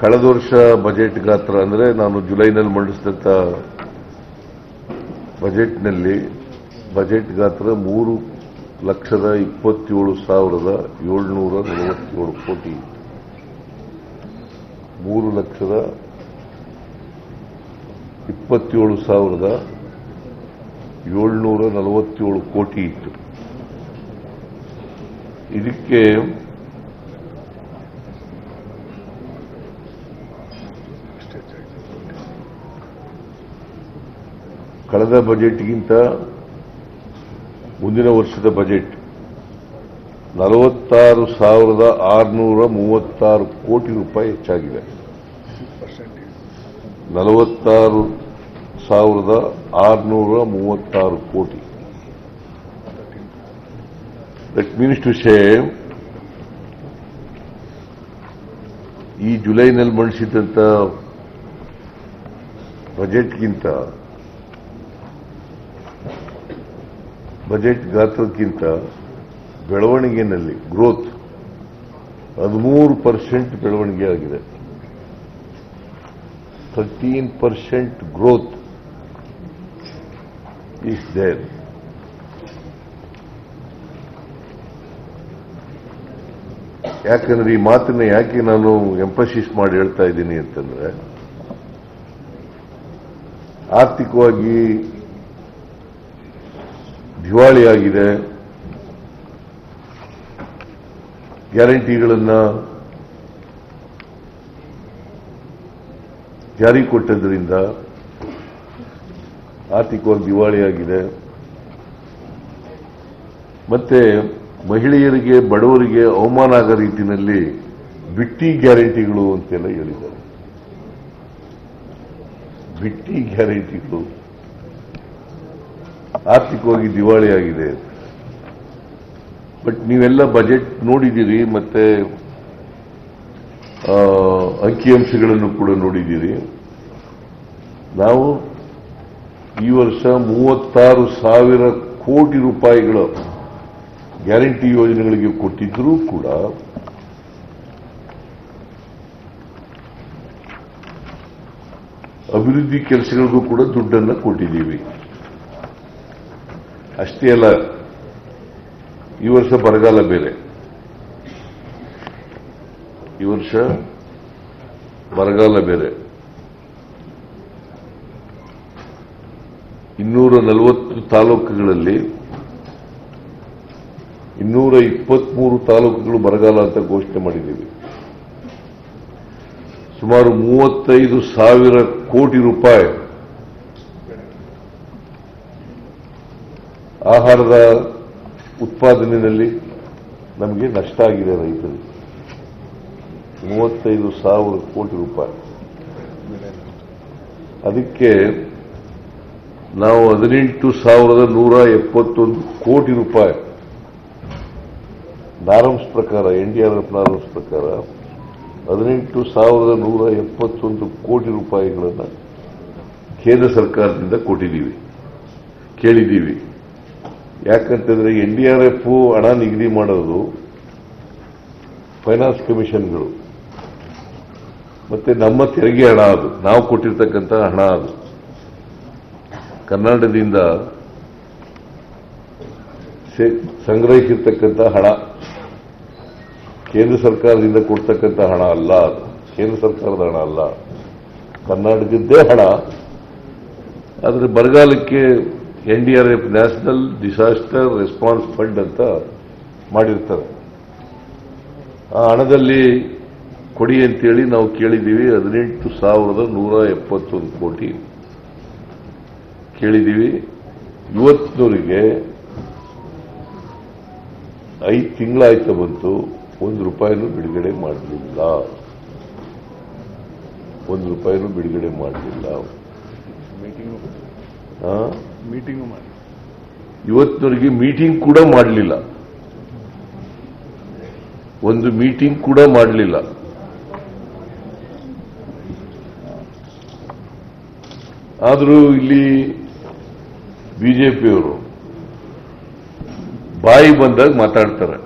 ಕಳೆದ ವರ್ಷ ಬಜೆಟ್ ಗಾತ್ರ ಅಂದರೆ ನಾನು ಜುಲೈನಲ್ಲಿ ಮಂಡಿಸಿದಂಥ ಬಜೆಟ್ನಲ್ಲಿ ಬಜೆಟ್ ಗಾತ್ರ ಮೂರು ಲಕ್ಷದ ಇಪ್ಪತ್ತೇಳು ಸಾವಿರದ ಏಳ್ನೂರ ನಲವತ್ತೇಳು ಕೋಟಿ. ಮೂರು ಲಕ್ಷದ ಇಪ್ಪತ್ತೇಳು ಸಾವಿರದ ಏಳ್ನೂರ ನಲವತ್ತೇಳು ಕೋಟಿ ಇತ್ತು ಇದಕ್ಕೆ ಕಳೆದ ಬಜೆಟ್ಗಿಂತ ಮುಂದಿನ ವರ್ಷದ ಬಜೆಟ್ ನಲವತ್ತಾರು ಸಾವಿರದ ಆರುನೂರ ಮೂವತ್ತಾರು ಕೋಟಿ ರೂಪಾಯಿ ಹೆಚ್ಚಾಗಿದೆ. ನಲವತ್ತಾರು ಸಾವಿರದ ಆರುನೂರ ಮೂವತ್ತಾರು ಕೋಟಿ. ದಟ್ ಮೀನ್ಸ್ ಟು ಸೇ ಈ ಜುಲೈನಲ್ಲಿ ಮಂಡಿಸಿದಂಥ ಬಜೆಟ್ಗಿಂತ, ಬಜೆಟ್ ಗಾತ್ರಕ್ಕಿಂತ ಬೆಳವಣಿಗೆಯಲ್ಲಿ ಗ್ರೋತ್ ಹದಿಮೂರು ಪರ್ಸೆಂಟ್ ಬೆಳವಣಿಗೆ ಆಗಿದೆ. Thirteen percent growth is there ಯಾಕಂದ್ರೆ ಈ ಮಾತನ್ನ ಯಾಕೆ ನಾನು ಎಂಪಸಿಸ್ ಮಾಡಿ ಹೇಳ್ತಾ ಇದ್ದೀನಿ ಅಂತಂದ್ರೆ ಆರ್ಥಿಕವಾಗಿ ದಿವಾಳಿಯಾಗಿದೆ ಗ್ಯಾರಂಟಿಗಳನ್ನು ಜಾರಿ ಕೊಟ್ಟದ್ರಿಂದ ಆರ್ಥಿಕವಾಗಿ ದಿವಾಳಿಯಾಗಿದೆ. ಮತ್ತೆ ಮಹಿಳೆಯರಿಗೆ, ಬಡವರಿಗೆ ಅವಮಾನ ಆಗೋ ರೀತಿಯಲ್ಲಿ ಬಿಟ್ಟಿ ಗ್ಯಾರಂಟಿಗಳು ಅಂತೆಲ್ಲ ಹೇಳಿದ್ದಾರೆ. ಬಿಟ್ಟಿ ಗ್ಯಾರಂಟಿಗಳು ಆರ್ಥಿಕವಾಗಿ ದಿವಾಳಿ ಆಗಿದೆ. ಬಟ್ ನೀವೆಲ್ಲ ಬಜೆಟ್ ನೋಡಿದ್ದೀರಿ ಮತ್ತೆ ಅಂಕಿಅಂಶಗಳನ್ನು ಕೂಡ ನೋಡಿದ್ದೀರಿ. ನಾವು ಈ ವರ್ಷ ಮೂವತ್ತಾರು ಸಾವಿರ ಕೋಟಿ ರೂಪಾಯಿಗಳ ಗ್ಯಾರಂಟಿ ಯೋಜನೆಗಳಿಗೆ ಕೊಟ್ಟಿದ್ದರೂ ಕೂಡ ಅಭಿವೃದ್ಧಿ ಕೆಲಸಗಳಿಗೂ ಕೂಡ ದುಡ್ಡನ್ನು ಕೊಟ್ಟಿದ್ದೀವಿ. ಅಷ್ಟೇ ಅಲ್ಲ, ಈ ವರ್ಷ ಬರಗಾಲ ಬೇರೆ. ಈ ವರ್ಷ ಬರಗಾಲ ಬೇರೆ. ಇನ್ನೂರ ನಲವತ್ತು ತಾಲೂಕುಗಳಲ್ಲಿ ಇನ್ನೂರ ಇಪ್ಪತ್ಮೂರು ತಾಲೂಕುಗಳು ಬರಗಾಲ ಅಂತ ಘೋಷಣೆ ಮಾಡಿದ್ದೀವಿ. ಸುಮಾರು ಮೂವತ್ತೈದು ಸಾವಿರ ಕೋಟಿ ರೂಪಾಯಿ. ಆಹಾರದ ಉತ್ಪಾದನೆಯಲ್ಲಿ ನಮಗೆ ನಷ್ಟ ಆಗಿದೆ ರೈತರಿಗೆ. ಮೂವತ್ತೈದು ಸಾವಿರ ಕೋಟಿ ರೂಪಾಯಿ. ಅದಕ್ಕೆ ನಾವು ಹದಿನೆಂಟು ಸಾವಿರದ ನೂರ ಎಪ್ಪತ್ತೊಂದು ಕೋಟಿ ರೂಪಾಯಿ. ನಾರಮ್ಸ್ ಪ್ರಕಾರ, N D R F norms ಪ್ರಕಾರ ಹದಿನೆಂಟು ಸಾವಿರದ ನೂರ ಎಪ್ಪತ್ತೊಂದು ಕೋಟಿ ರೂಪಾಯಿಗಳನ್ನು ಕೇಂದ್ರ ಸರ್ಕಾರದಿಂದ ಕೊಟ್ಟಿದ್ದೀವಿ. ಕೇಳಿದ್ದೀವಿ. ಯಾಕಂತಂದ್ರೆ ಎನ್ ಡಿ ಆರ್ ಎಫ್ ಹಣ ನಿಗದಿ ಮಾಡೋದು ಫೈನಾನ್ಸ್ ಕಮಿಷನ್ಗಳು. ಮತ್ತೆ ನಮ್ಮ ತೆರಿಗೆ ಹಣ ಅದು. ನಾವು ಕೊಟ್ಟಿರ್ತಕ್ಕಂಥ ಹಣ ಅದು. ಕರ್ನಾಟಕದಿಂದ ಸಂಗ್ರಹಿಸಿರ್ತಕ್ಕಂಥ ಹಣ. ಕೇಂದ್ರ ಸರ್ಕಾರದಿಂದ ಕೊಡ್ತಕ್ಕಂಥ ಹಣ ಅಲ್ಲ ಅದು. ಕೇಂದ್ರ ಸರ್ಕಾರದ ಹಣ ಅಲ್ಲ. ಕರ್ನಾಟಕದ್ದೇ ಹಣ. ಆದರೆ ಬರಗಾಲಕ್ಕೆ N D R F national disaster response fund ಅಂತ ಮಾಡಿರ್ತಾರೆ. ಆ ಹಣದಲ್ಲಿ ಕೊಡಿ ಅಂತೇಳಿ ನಾವು ಕೇಳಿದ್ದೀವಿ. ಹದಿನೆಂಟು ಸಾವಿರದ ನೂರ ಎಪ್ಪತ್ತೊಂದು ಕೋಟಿ ಕೇಳಿದ್ದೀವಿ. ಇವತ್ತಿನವರಿಗೆ ಐದು ತಿಂಗಳಾಯ್ತು ಬಂತು. ಒಂದು ರೂಪಾಯಿನೂ ಬಿಡುಗಡೆ ಮಾಡಲಿಲ್ಲ. ಒಂದು ರೂಪಾಯಿನೂ ಬಿಡುಗಡೆ ಮಾಡಲಿಲ್ಲ. ಮೀಟಿಂಗ್ ಇವತ್ತಿನವರೆಗೆ ಮೀಟಿಂಗ್ ಕೂಡ ಮಾಡಲಿಲ್ಲ. ಒಂದು ಮೀಟಿಂಗ್ ಕೂಡ ಮಾಡಲಿಲ್ಲ. ಆದರೂ ಇಲ್ಲಿ ಬಿಜೆಪಿಯವರು ಬಾಯಿ ಬಂದಾಗ ಮಾತಾಡ್ತಾರೆ.